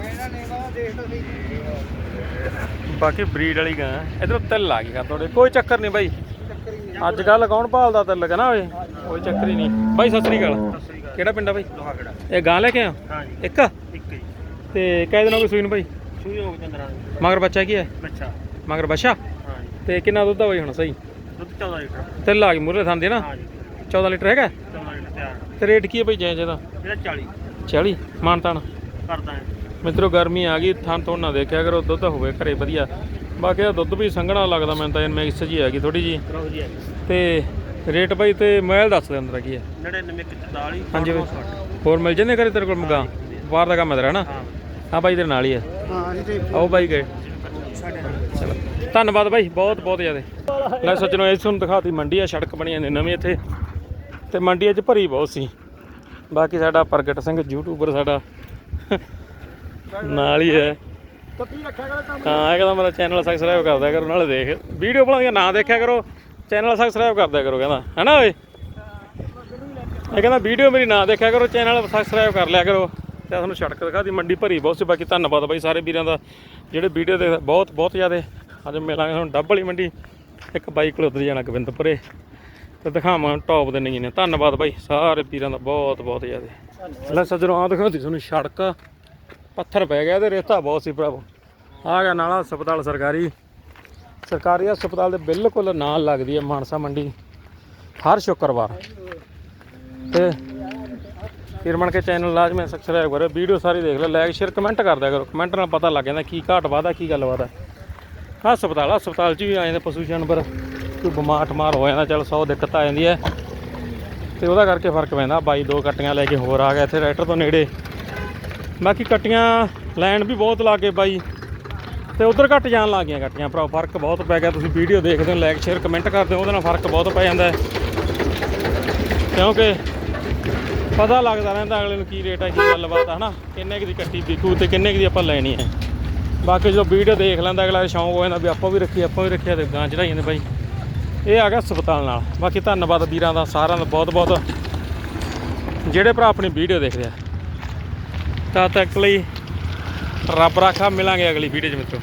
ਬਾਕੀ ਬਰੀਡ ਵਾਲੀ ਗਾਂ ਇਧਰੋਂ ਤਿਲ ਆ ਗਈ ਤੁਹਾਡੇ ਕੋਈ ਚੱਕਰ ਨਹੀਂ ਬਾਈ। ਅੱਜ ਕੱਲ ਕੌਣ ਭਾਲਦਾ ਤਿਲ ਕਨਾ ਓਏ? ਕੋਈ ਚੱਕਰ ਹੀ ਨਹੀਂ। ਬਾਈ ਸਤਿ ਸ੍ਰੀ ਅਕਾਲ। ਕਿਹੜਾ ਪਿੰਡ ਆ ਬਾਈ? ਲੋਹਾਗੜਾ ਇਹ ਗਾਂ ਲੈ ਕੇ ਆ ਹਾਂਜੀ ਇੱਕ? ਇੱਕ ਹੀ ਤੇ ਕਹਿ ਦੇਣਾ ਕੋਈ ਸੂਈ ਨੂੰ ਬਾਈ। ਸੂਈ ਹੋ ਚੰਦਰਾਂ ਮਗਰ ਬੱਚਾ ਕੀ ਹੈ? ਬੱਚਾ। ਮਗਰ ਬੱਚਾ? ਹਾਂਜੀ ਤੇ ਕਿੰਨਾ ਦੁੱਧ ਆ ਬਾਈ ਹੁਣ ਸਹੀ? ਦੁੱਧ 14 ਲੀਟਰ। ਥਾਂਦੇ ਨਾ? ਹਾਂਜੀ। 14 ਲੀਟਰ ਹੈਗਾ? 14 ਲੀਟਰ ਤਿਆਰ। ਤੇ ਰੇਟ ਕੀ ਹੈ ਭਾਈ ਜੈ ਦਾ ਇਹਦਾ 40 40 ਮਾਨਤਾਨ ਕਰਦਾ ਹੈ। ਮਿੱਤਰੋ ਗਰਮੀ ਆ ਗਈ ਥਾਂ ਤੋਂ ਨਾ ਦੇਖਿਆ ਕਰੋ ਦੁੱਧ ਹੋਵੇ ਘਰੇ ਵਧੀਆ। ਬਾਕੀ ਆ ਦੁੱਧ ਵੀ ਸੰਘਣਾ ਲੱਗਦਾ ਮੈਨੂੰ ਤਾਂ ਇਹ ਮਿਕਸ ਜੀ ਹੈਗੀ ਥੋੜੀ ਜੀ ਕਰੋ ਜੀ ਤੇ ਰੇਟ ਭਾਈ ਤੇ ਮੋਬਾਈਲ ਦੱਸ ਦੇ ਅੰਦਰ ਕੀ ਹੈ? 99 44 ਹਾਂਜੀ ਬਾਈ। ਹੋਰ ਮਿਲ ਜਾਂਦੇ ਘਰੇ ਤੇਰੇ ਕੋਲ ਮਗਾ? ਬਾਹਰ ਦਾ ਕੰਮ ਹੈ ਤੇਰਾ ਨਾ? ਹਾਂ। ਹਾਂ ਬਾਈ ਤੇਰੇ ਨਾਲ ਹੀ ਹੈ। ਹਾਂ ਜੀ ਤੇ ਆਓ ਬਾਈ ਗਏ ਸਾਡੇ ਚਲੋ। ਧੰਨਵਾਦ ਭਾਈ, ਬਹੁਤ ਬਹੁਤ ਜ਼ਿਆਦਾ। ਲੈ ਸੱਜਣੋ, ਇਹ ਤੁਹਾਨੂੰ ਦਿਖਾਤੀ ਮੰਡੀ ਆ ਸੜਕ ਬਣੀ ਜਾਂਦੀ ਨਵੀਂ ਇੱਥੇ। ਤੇ ਮੰਡੀ 'ਚ ਭਰੀ ਬਹੁਤ ਸੀ। ਬਾਕੀ ਸਾਡਾ ਪ੍ਰਗਟ ਸਿੰਘ ਯੂਟਿਊਬਰ ਸਾਡਾ। ਨਾਲ ਹੀ ਹੈ। ਹਾਂ, ਇਹ ਕਹਿੰਦਾ ਮੇਰਾ ਚੈਨਲ ਸਬਸਕ੍ਰਾਈਬ ਕਰਦਿਆ ਕਰੋ, ਨਾਲੇ ਦੇਖ। ਵੀਡੀਓ ਬਣਾਉਂਦੀਆਂ ਨਾ ਦੇਖਿਆ ਕਰੋ। ਚੈਨਲ ਸਬਸਕ੍ਰਾਈਬ ਕਰਦਿਆ ਕਰੋ, ਕਹਿੰਦਾ। ਹੈਨਾ ਓਏ? ਇਹ ਕਹਿੰਦਾ ਵੀਡੀਓ ਮੇਰੀ ਨਾ ਦੇਖਿਆ ਕਰੋ ਚੈਨਲ ਸਬਸਕ੍ਰਾਈਬ ਕਰ ਲਿਆ ਕਰੋ। ਤੇ ਤੁਹਾਨੂੰ ਸੜਕ ਦਿਖਾ ਦੀ ਮੰਡੀ ਭਰੀ ਬਹੁਤ ਸੀ, ਬਾਕੀ ਧੰਨਵਾਦ ਬਾਈ ਸਾਰੇ ਵੀਰਾਂ ਦਾ, ਜਿਹੜੇ ਵੀਡੀਓ ਦੇ ਬਹੁਤ ਬਹੁਤ ਜ਼ਿਆਦੇ। ਅੱਜ ਮਿਲਾਂਗੇ ਤੁਹਾਨੂੰ ਡੱਬ ਵਾਲੀ ਮੰਡੀ, ਇੱਕ ਬਾਈ ਕੋਲ ਉੱਧਰ ਜਾਣਾ ਗੋਬਿੰਦਪੁਰੇ। ਤੇ ਦਿਖਾਵਾਂ ਟੌਪ ਦੇ ਨਹੀਂ ਨੇ। ਧੰਨਵਾਦ ਬਾਈ ਸਾਰੇ ਵੀਰਾਂ ਦਾ ਬਹੁਤ ਬਹੁਤ ਜ਼ਿਆਦੇ। ਲੈ ਸੱਜਣੋ ਆ ਦਿਖਾਉਂਦੀ ਤੁਹਾਨੂੰ ਸੜਕ। ਪੱਥਰ ਪੈ ਗਿਆ ਤੇ ਰੇਤਾ ਬਹੁਤ ਸੀ ਭਰਾਵੋ। ਆ ਗਿਆ ਨਾਲਾ ਹਸਪਤਾਲ ਸਰਕਾਰੀ। ਸਰਕਾਰੀ ਹਸਪਤਾਲ ਦੇ ਬਿਲਕੁਲ ਨਾਲ ਲੱਗਦੀ ਹੈ ਮਾਨਸਾ ਮੰਡੀ। ਹਰ ਸ਼ੁੱਕਰਵਾਰ। ਤੇ ਫਿਰ ਮਣ ਕੇ ਚੈਨਲ ਲਾਜ਼ਮੀ ਸਬਸਕ੍ਰਾਈਬ ਕਰੋ ਵੀਡੀਓ ਸਾਰੀ ਦੇਖ ਲਓ ਲਾਈਕ ਸ਼ੇਅਰ ਕਮੈਂਟ ਕਰ ਕਰੋ। ਕਮੈਂਟ ਨਾਲ ਪਤਾ ਲੱਗ ਜਾਂਦਾ ਕੀ ਘਾਟ ਵਾਦਾ ਕੀ ਗੱਲਬਾਤ ਹੈ ਹਸਪਤਾਲ ਹਸਪਤਾਲ 'ਚ ਵੀ ਆ ਜਾਂਦੇ ਪਸ਼ੂ ਜਾਨਵਰ। ਕੋਈ ਬਿਮਾਰ ਠਮਾਰ ਹੋ ਜਾਂਦਾ, ਚਲ 100 ਦਿੱਕਤ ਆ ਜਾਂਦੀ ਹੈ। ਤੇ ਉਹਦਾ ਕਰਕੇ ਫ਼ਰਕ ਪੈਂਦਾ, ਬਾਈ ਦੋ ਕੱਟੀਆਂ ਲੈ ਕੇ ਹੋਰ ਆ ਗਿਆ ਇੱਥੇ ਰੈਟਰ ਤੋਂ ਨੇੜੇ। ਬਾਕੀ ਕੱਟੀਆਂ ਲੈਣ ਵੀ ਬਹੁਤ ਲਾ ਕੇ ਬਾਈ। ਤੇ ਉਧਰ ਘੱਟ ਜਾਣ ਲੱਗ ਗਈਆਂ ਕੱਟੀਆਂ ਭਰਾ ਫ਼ਰਕ ਬਹੁਤ ਪੈ ਗਿਆ, ਤੁਸੀਂ ਵੀਡੀਓ ਦੇਖਦੇ ਹੋ ਲਾਈਕ ਸ਼ੇਅਰ ਕਮੈਂਟ ਕਰਦੇ ਹੋ, ਉਹਦੇ ਨਾਲ ਫ਼ਰਕ ਬਹੁਤ ਪੈ ਜਾਂਦਾ ਕਿਉਂਕਿ ਪਤਾ ਲੱਗਦਾ ਰਹਿੰਦਾ ਅਗਲੇ ਨੂੰ ਕੀ ਰੇਟ ਹੈ ਕੀ ਗੱਲਬਾਤ ਹੈ ਹਨਾ? ਕਿੰਨੇ ਕੁ ਦੀ ਕੱਟੀ ਵਿਕੂ ਤੇ ਕਿੰਨੇ ਕੁ ਦੀ ਆਪਾਂ ਲੈਣੀ ਹੈ। ਬਾਕੀ ਜਦੋਂ ਵੀਡੀਓ ਦੇਖ ਲੈਂਦਾ, ਅਗਲਾ ਸ਼ੌਂਕ ਹੋ ਜਾਂਦਾ ਵੀ ਆਪਾਂ ਵੀ ਰੱਖੀ, ਆਪਾਂ ਵੀ ਰੱਖਿਆ ਤੇ ਗਾਂ ਚੜਾਈ ਜਾਂਦੇ ਬਾਈ। ਇਹ ਆ ਗਿਆ ਹਸਪਤਾਲ ਨਾਲ। ਬਾਕੀ ਧੰਨਵਾਦ ਵੀਰਾਂ ਦਾ, ਸਾਰਿਆਂ ਦਾ ਬਹੁਤ ਬਹੁਤ। ਜਿਹੜੇ ਭਰਾ ਆਪਣੀ ਵੀਡੀਓ ਦੇਖਦੇ ਆ। ਤਾਂ ਤੱਕ ਲਈ ਰੱਬ ਰਾਖਾ, ਮਿਲਾਂਗੇ ਅਗਲੀ ਵੀਡੀਓ 'ਚ ਮਿੱਤਰੋ।